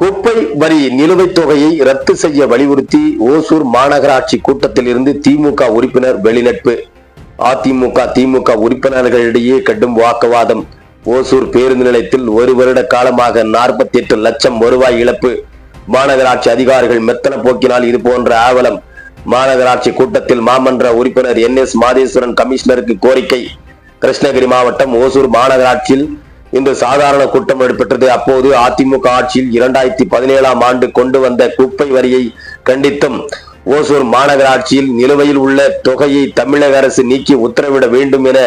குப்பை வரி நிலுவைத் தொகையை ரத்து செய்ய வலியுறுத்தி ஓசூர் மாநகராட்சி கூட்டத்தில் இருந்து திமுக உறுப்பினர் வெளிநட்பு. அதிமுக திமுக உறுப்பினர்களிடையே கடும் வாக்குவாதம். ஓசூர் பேருந்து நிலையத்தில் ஒரு வருட காலமாக நாற்பத்தி எட்டு லட்சம் வருவாய் இழப்பு. மாநகராட்சி அதிகாரிகள் மெத்தன போக்கினால் இது போன்ற ஆவலம். மாநகராட்சி கூட்டத்தில் மாமன்ற உறுப்பினர் என் எஸ் மாதேஸ்வரன் கமிஷனருக்கு கோரிக்கை. கிருஷ்ணகிரி மாவட்டம் ஓசூர் மாநகராட்சியில் இந்த சாதாரண கூட்டம் நடைபெற்றது. அப்போது அதிமுக ஆட்சியில் இரண்டாயிரத்தி பதினேழாம் ஆண்டு கொண்டு வந்த குப்பை வரியை கண்டித்தும் ஓசூர் மாநகராட்சியில் நிலுவையில் உள்ள தொகையை தமிழக அரசு நீக்கி உத்தரவிட வேண்டும் என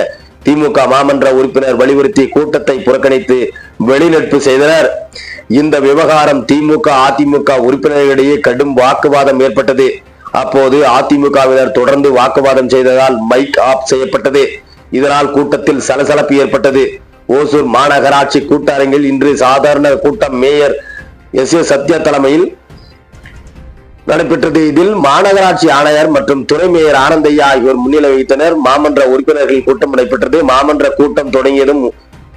திமுக மாமன்ற உறுப்பினர் வலியுறுத்தி கூட்டத்தை புறக்கணித்து வெளிநடப்பு செய்தனர். இந்த விவகாரம் திமுக அதிமுக உறுப்பினர்களிடையே கடும் வாக்குவாதம் ஏற்பட்டது. அப்போது அதிமுகவினர் தொடர்ந்து வாக்குவாதம் செய்ததால் மைக் ஆஃப் செய்யப்பட்டது. இதனால் கூட்டத்தில் சலசலப்பு ஏற்பட்டது. ஓசூர் மாநகராட்சி கூட்டரங்கில் இன்று சாதாரண கூட்டம் மேயர் எஸ் ஏ சத்யா தலைமையில் நடைபெற்றது. இதில் மாநகராட்சி ஆணையர் மற்றும் துணை மேயர் ஆனந்தையா ஆகியோர் முன்னிலை வகித்தனர். மாமன்ற உறுப்பினர்கள் கூட்டம் நடைபெற்றது. மாமன்ற கூட்டம் தொடங்கியதும்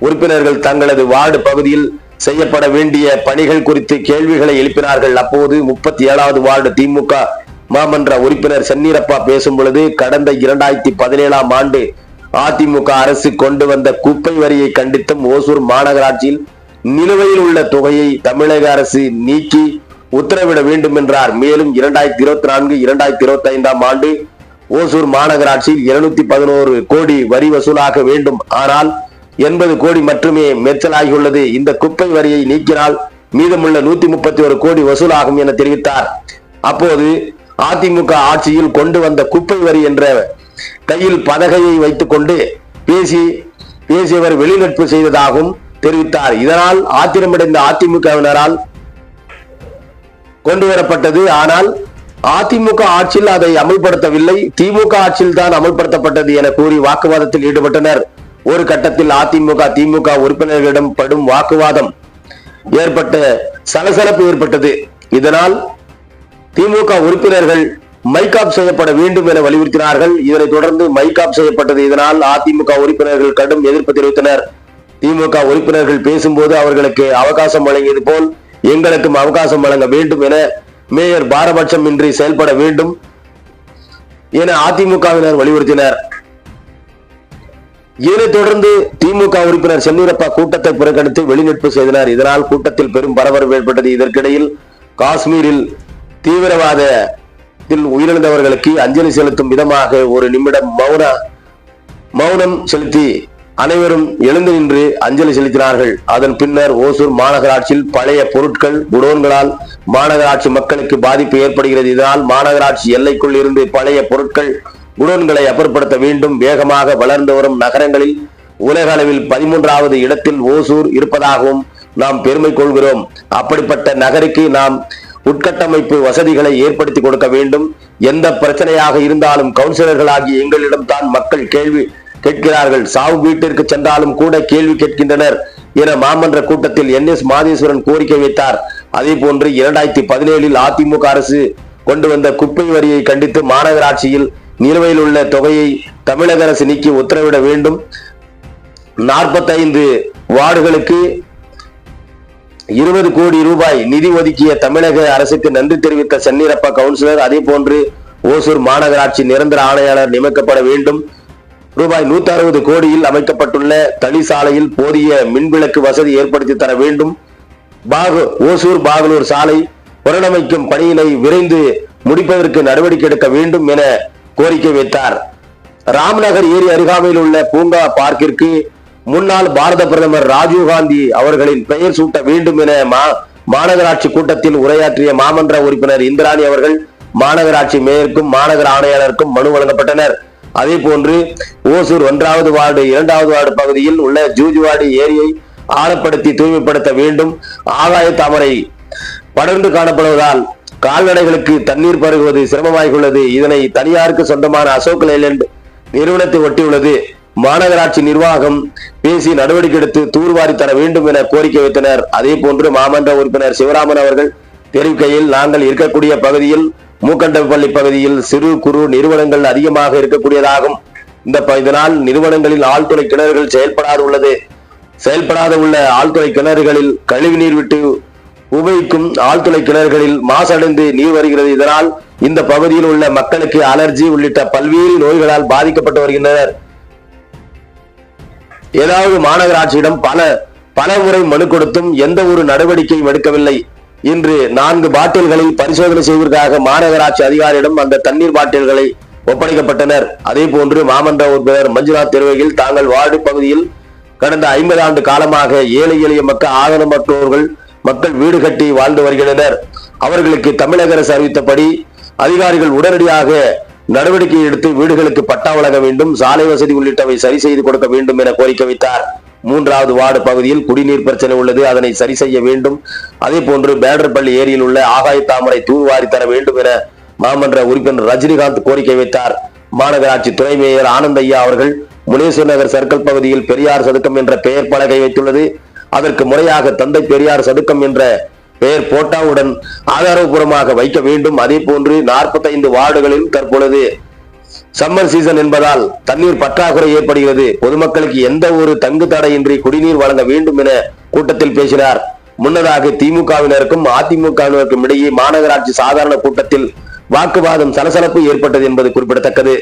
உறுப்பினர்கள் தங்களது வார்டு பகுதியில் செய்யப்பட வேண்டிய பணிகள் குறித்து கேள்விகளை எழுப்பினார்கள். அப்போது முப்பத்தி ஏழாவது வார்டு திமுக மாமன்ற உறுப்பினர் சென்னீரப்பா பேசும் பொழுது கடந்த இரண்டாயிரத்தி பதினேழாம் ஆண்டு அதிமுக அரசு கொண்டு வந்த குப்பை வரியை கண்டித்தும் ஓசூர் மாநகராட்சியில் நிலுவையில் உள்ள தொகையை தமிழக அரசு நீக்கி உத்தரவிட வேண்டும் என்றார் மேலும் இரண்டாயிரத்தி இருபத்தி நான்கு இரண்டாயிரத்தி இருபத்தி ஐந்தாம் ஆண்டு ஓசூர் மாநகராட்சியில் இருநூத்தி பதினோரு கோடி வரி வசூலாக வேண்டும். ஆனால் எண்பது கோடி மட்டுமே மெச்சலாகியுள்ளது இந்த குப்பை வரியை நீக்கினால் மீதமுள்ள நூத்தி முப்பத்தி ஒரு கோடி வசூலாகும் என தெரிவித்தார். அப்போது அதிமுக ஆட்சியில் கொண்டு வந்த குப்பை வரி என்ற கையில் பதகையை வைத்துக் கொண்டு பேசி பேசியவர் வெளிநட்பு செய்ததாகவும் தெரிவித்தார். இதனால் ஆத்திரமடைந்த அதிமுகவினரால் கொண்டு வரப்பட்டது ஆனால் அதிமுக ஆட்சியில் அதை அமல்படுத்தவில்லை. திமுக ஆட்சியில் தான் அமல்படுத்தப்பட்டது என கூறி வாக்குவாதத்தில் ஈடுபட்டனர். ஒரு கட்டத்தில் அதிமுக திமுக உறுப்பினர்களிடம் படும் வாக்குவாதம் ஏற்பட்ட சலசலப்பு ஏற்பட்டது. இதனால் திமுக உறுப்பினர்கள் மைக் ஆப் செய்யப்பட வேண்டும் என வலியுறுத்தினார்கள். இதனைத் தொடர்ந்து மைக்காப் செய்யப்பட்டது இதனால் அதிமுக உறுப்பினர்கள் கடும் எதிர்ப்பு தெரிவித்தனர். திமுக உறுப்பினர்கள் பேசும்போது அவர்களுக்கு அவகாசம் வழங்கியது போல் எங்களுக்கும் அவகாசம் வழங்க வேண்டும் என மேயர் பாரபட்சம் இன்றி செயல்பட வேண்டும் என அதிமுகவினர் வலியுறுத்தினர். இதனைத் தொடர்ந்து திமுக உறுப்பினர் செந்தூரப்பா கூட்டத்தை புறக்கணித்து வெளிநடப்பு செய்தனர். இதனால் கூட்டத்தில் பெரும் பரபரப்பு ஏற்பட்டது. இதற்கிடையில் காஷ்மீரில் தீவிரவாத உயிரிழந்தவர்களுக்கு அஞ்சலி செலுத்தும் விதமாக ஒரு நிமிடம் மௌன மௌனம் செலுத்தி அனைவரும் எழுந்து நின்று அஞ்சலி செலுத்தினார்கள். அதன் பின்னர் ஓசூர் மாநகராட்சியில் பழைய பொருட்கள் குடோன்களால் மாநகராட்சி மக்களுக்கு பாதிப்பு ஏற்படுகிறது. இதனால் மாநகராட்சி எல்லைக்குள் இருந்து பழைய பொருட்கள் குடோன்களை அப்புறப்படுத்த வேண்டும். வேகமாக வளர்ந்து வரும் நகரங்களில் உலக அளவில் பதிமூன்றாவது இடத்தில் ஓசூர் இருப்பதாகவும் நாம் பெருமை கொள்கிறோம். அப்படிப்பட்ட நகருக்கு நாம் உட்கட்டமைப்பு வசதிகளை ஏற்படுத்தி கொடுக்க வேண்டும். எந்த பிரச்சனையாக இருந்தாலும் கவுன்சிலர்களாகிய எங்களிடம் தான் மக்கள் கேள்வி கேட்கிறார்கள். சாவு வீட்டிற்கு சென்றாலும் கூட கேள்வி கேட்கின்றனர் என மாமன்ற கூட்டத்தில் என் எஸ் மாதேஸ்வரன் கோரிக்கை வைத்தார். அதே போன்று இரண்டாயிரத்தி பதினேழில் அதிமுக அரசு கொண்டு வந்த குப்பை வரியை கண்டித்து மாநகராட்சியில் நிலுவையில் உள்ள தொகையை தமிழக அரசு நீக்கி உத்தரவிட வேண்டும். நாற்பத்தைந்து வார்டுகளுக்கு இருபது கோடி ரூபாய் நிதி ஒதுக்கிய தமிழக அரசுக்கு நன்றி தெரிவித்த சென்னீரப்பா கவுன்சிலர் அதே போன்று ஓசூர் மாநகராட்சி நிரந்தர ஆணையாளர் நியமிக்கப்பட வேண்டும். ரூபாய் நூத்தி அறுபது கோடியில் அமைக்கப்பட்டுள்ள தளிசாலையில் போதிய மின்விளக்கு வசதி ஏற்படுத்தி தர வேண்டும். பாகு ஓசூர் பாகலூர் சாலை புனரமைக்கும் பணியினை விரைந்து முடிப்பதற்கு நடவடிக்கை எடுக்க வேண்டும் என கோரிக்கை வைத்தார். ராம்நகர் ஏரி அருகாமையில் உள்ள பூங்கா பார்க்கிற்கு முன்னாள் பாரத பிரதமர் ராஜீவ்காந்தி அவர்களின் பெயர் சூட்ட வேண்டும் என மா- மாநகராட்சி கூட்டத்தில் உரையாற்றிய மாமன்ற உறுப்பினர் இந்திராணி அவர்கள் மாநகராட்சி மேயருக்கும் மாநகர ஆணையாளருக்கும் மனு வழங்கப்பட்டனர். அதே போன்று ஓசூர் ஒன்றாவது வார்டு இரண்டாவது வார்டு பகுதியில் உள்ள ஜூஜுவாடி ஏரியை ஆழப்படுத்தி தூய்மைப்படுத்த வேண்டும். ஆகாய தாமரை படர்ந்து காணப்படுவதால் கால்நடைகளுக்கு தண்ணீர் பருகுவது சிரமமாகியுள்ளது. இதனை தனியாருக்கு சொந்தமான அசோக் லேலண்ட் நிறுவனத்தை ஒட்டியுள்ளது. மாநகராட்சி நிர்வாகம் பேசி நடவடிக்கை எடுத்து தூர்வாரி தர வேண்டும் என கோரிக்கை வைத்தனர். அதே போன்று மாமன்ற உறுப்பினர் சிவராமன் அவர்கள் தெரிவிக்கையில் நாங்கள் இருக்கக்கூடிய பகுதியில் மூக்கண்டப்பள்ளி பகுதியில் சிறு குறு நிறுவனங்கள் அதிகமாக இருக்கக்கூடியதாகும். இந்த ப- இதனால் நிறுவனங்களில் ஆழ்துளை கிணறுகள் செயல்படாது உள்ளது. செயல்படாத உள்ள ஆழ்துளை கிணறுகளில் கழிவுநீர் விட்டு உபயோகிக்கும் ஆழ்துளை கிணறுகளில் மாசடைந்து நீர் வருகிறது. இதனால் இந்த பகுதியில் உள்ள மக்களுக்கு அலர்ஜி உள்ளிட்ட பல்வேறு நோய்களால் பாதிக்கப்பட்டு வருகின்றனர். ஏதாவது மாநகராட்சியிடம் பல பல முறை மனு கொடுத்தும் எந்த ஒரு நடவடிக்கையும் எடுக்கவில்லை. இன்று நான்கு பாட்டில்களை பரிசோதனை செய்வதற்காக மாநகராட்சி அதிகாரியிடம் அந்த தண்ணீர் பாட்டில்களை ஒப்படைக்கப்பட்டனர். அதே போன்று மாமன்ற உறுப்பினர் மஞ்சுநாத் திருவையில் தாங்கள் வார்டு பகுதியில் கடந்த ஐம்பது ஆண்டு காலமாக ஏழை எளிய மக்கள் ஆதரவற்றோர்கள் மக்கள் வீடு கட்டி வாழ்ந்து வருகின்றனர். அவர்களுக்கு தமிழக அரசு அறிவித்தபடி அதிகாரிகள் உடனடியாக நடவடிக்கை எடுத்து வீடுகளுக்கு பட்டா வழங்க வேண்டும் சாலை வசதி உள்ளிட்டவை சரி செய்து கொடுக்க வேண்டும் என கோரிக்கை வைத்தார். மூன்றாவது வார்டு பகுதியில் குடிநீர் பிரச்சனை உள்ளது அதனை சரி செய்ய வேண்டும். அதே போன்று பேடர்பள்ளி ஏரியில் உள்ள ஆகாய தாமரை தூர்வாரி தர வேண்டும் என மாமன்ற உறுப்பினர் ரஜினிகாந்த் கோரிக்கை வைத்தார். மாநகராட்சி துணை மேயர் ஆனந்தையா அவர்கள் முனேஸ்வர் நகர் சர்க்கிள் பகுதியில் பெரியார் சதுக்கம் என்ற பெயர் பலகை வைத்துள்ளது. அதற்கு முறையாக தந்தை பெரியார் சதுக்கம் என்ற பெயர் போட்டாவுடன் ஆதாரபூர்வமாக வைக்க வேண்டும். அதே போன்று 45 வார்டுகளில் தற்பொழுது சம்மர் சீசன் என்பதால் தண்ணீர் பற்றாக்குறை ஏற்படுகிறது. பொதுமக்களுக்கு எந்த ஒரு தங்கு தடையின்றி குடிநீர் வழங்க வேண்டும் என கூட்டத்தில் பேசினார். முன்னதாக திமுகவினருக்கும் அதிமுகவினருக்கும் இடையே மாநகராட்சி சாதாரண கூட்டத்தில் வாக்குவாதம் சலசலப்பு ஏற்பட்டது என்பது குறிப்பிடத்தக்கது.